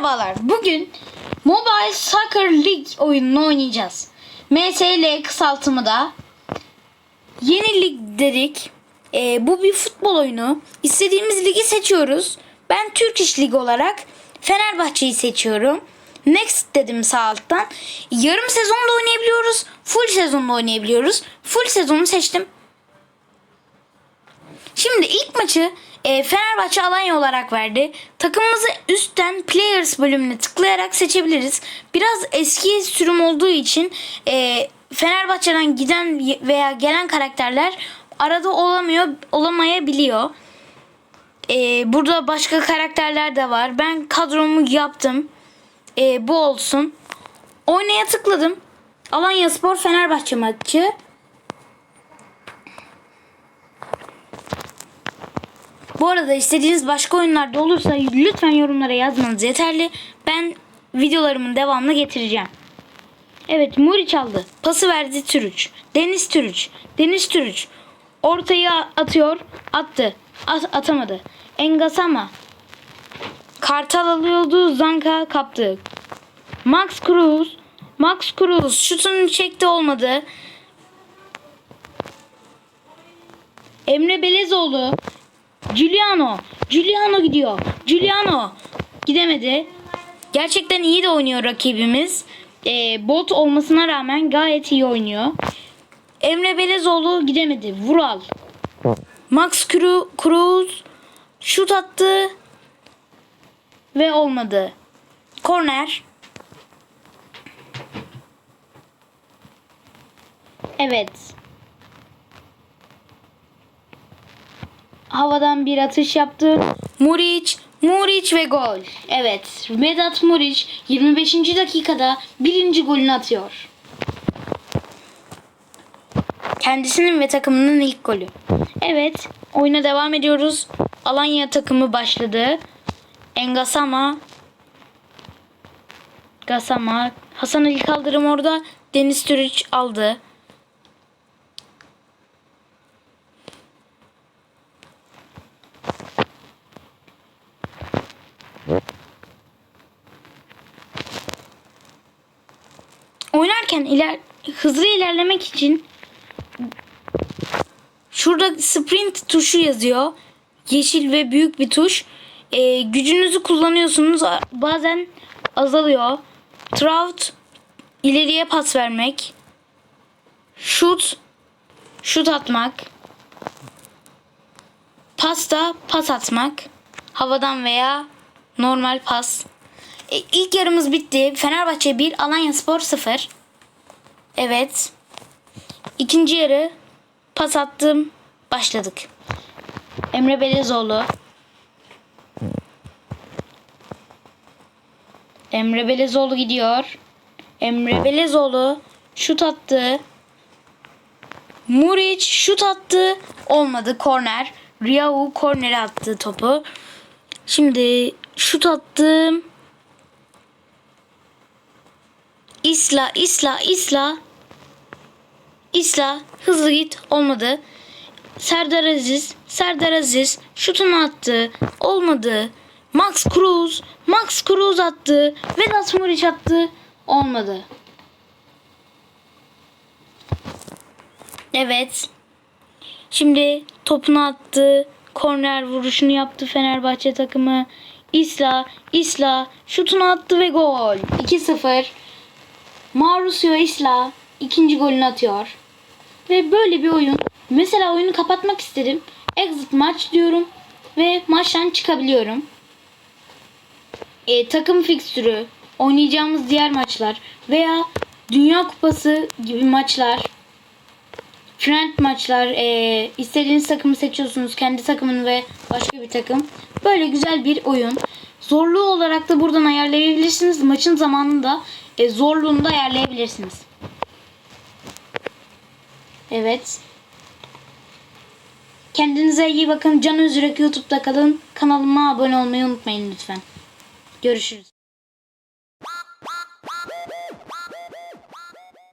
Merhabalar. Bugün Mobile Soccer League oyununu oynayacağız. MSL kısaltımı da yeni lig dedik. Ee, bu bir futbol oyunu. İstediğimiz ligi seçiyoruz. Ben Türk İş Ligi olarak Fenerbahçe'yi seçiyorum. Next dedim sağ alttan. Yarım sezonda oynayabiliyoruz. Full sezonda oynayabiliyoruz. Full sezonu seçtim. Şimdi ilk maçı e, Fenerbahçe Alanya olarak verdi. Takımımızı üstten Players bölümüne tıklayarak seçebiliriz. Biraz eski sürüm olduğu için e, Fenerbahçe'den giden veya gelen karakterler arada olamıyor, olamayabiliyor. E, burada başka karakterler de var. Ben kadromu yaptım. E, bu olsun. Oynaya tıkladım. Alanya Spor Fenerbahçe maçı. Bu arada istediğiniz başka oyunlarda olursa lütfen yorumlara yazmanız yeterli. Ben videolarımın devamını getireceğim. Evet Muri çaldı. Pası verdi Türüç. Deniz Türüç. Deniz Türüç. Ortaya atıyor. Attı. At, atamadı. Engasama. Kartal alıyordu. Zanka kaptı. Max Cruz. Max Cruz şutunu çekti olmadı. Emre Belezoğlu Giuliano. Giuliano gidiyor. Giuliano. Gidemedi. Gerçekten iyi de oynuyor rakibimiz. Ee, bot olmasına rağmen gayet iyi oynuyor. Emre Belezoğlu gidemedi. Vural. Max Cru- Cruz şut attı ve olmadı. Korner. Evet. Havadan bir atış yaptı. Muriç, Muriç ve gol. Evet, Vedat Muriç 25. dakikada birinci golünü atıyor. Kendisinin ve takımının ilk golü. Evet, oyuna devam ediyoruz. Alanya takımı başladı. Engasama Gasama Hasan Ali Kaldırım orada Deniz Türüç aldı. Oynarken iler hızlı ilerlemek için şurada sprint tuşu yazıyor. Yeşil ve büyük bir tuş. Ee, gücünüzü kullanıyorsunuz. Bazen azalıyor. Trout ileriye pas vermek. Şut şut atmak. Pasta pas atmak. Havadan veya normal pas. E, ilk yarımız bitti. Fenerbahçe 1, Alanya Spor 0. Evet. İkinci yarı pas attım. Başladık. Emre Belezoğlu. Emre Belezoğlu gidiyor. Emre Belezoğlu şut attı. Muriç şut attı. Olmadı. Korner. Riyahu kornere attı topu. Şimdi şut attım. İsla, İsla, İsla. İsla hızlı git olmadı. Serdar Aziz, Serdar Aziz şutunu attı. Olmadı. Max Cruz, Max Cruz attı. Vedat Muriç attı. Olmadı. Evet. Şimdi topunu attı. Korner vuruşunu yaptı Fenerbahçe takımı. İsla, İsla şutunu attı ve gol. 2-0. Mauricio Isla ikinci golünü atıyor. Ve böyle bir oyun. Mesela oyunu kapatmak istedim. Exit maç diyorum. Ve maçtan çıkabiliyorum. E, takım fikstürü, oynayacağımız diğer maçlar veya Dünya Kupası gibi maçlar, friend maçlar, e, istediğiniz takımı seçiyorsunuz. Kendi takımın ve başka bir takım. Böyle güzel bir oyun. Zorluğu olarak da buradan ayarlayabilirsiniz. Maçın zamanında e, zorluğunu da ayarlayabilirsiniz. Evet. Kendinize iyi bakın. Can Özürek YouTube'da kalın. Kanalıma abone olmayı unutmayın lütfen. Görüşürüz.